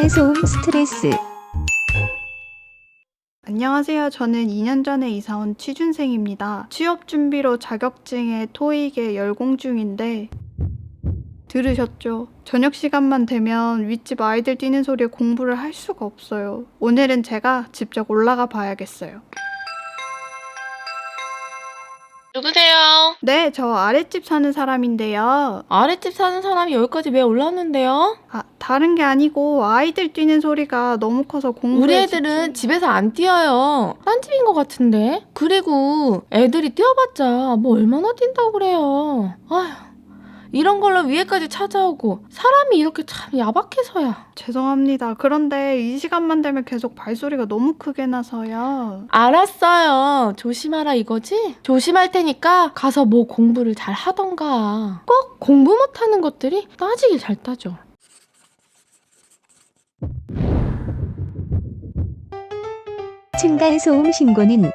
층간소음 스트레스 안녕하세요. 저는 2년 전에 이사 온 취준생입니다. 취업 준비로 자격증에 토익에 열공 중인데 들으셨죠? 저녁 시간만 되면 윗집 아이들 뛰는 소리에 공부를 할 수가 없어요. 오늘은 제가 직접 올라가 봐야겠어요. 누구세요? 네, 저 아랫집 사는 사람인데요. 아랫집 사는 사람이 여기까지 왜 올랐는데요? 아, 다른 게 아니고 아이들 뛰는 소리가 너무 커서 공부에 우리 애들은 집에서 안 뛰어요. 딴 집인 것 같은데. 그리고 애들이 뛰어봤자 뭐 얼마나 뛴다고 그래요. 아휴. 이런 걸로 위에까지 찾아오고 사람이 이렇게 참 야박해서야. 죄송합니다. 그런데 이 시간만 되면 계속 발소리가 너무 크게 나서요. 알았어요. 조심하라 이거지? 조심할 테니까 가서 뭐 공부를 잘 하던가. 꼭 공부 못하는 것들이 따지길 잘 따져. 층간 소음 신고는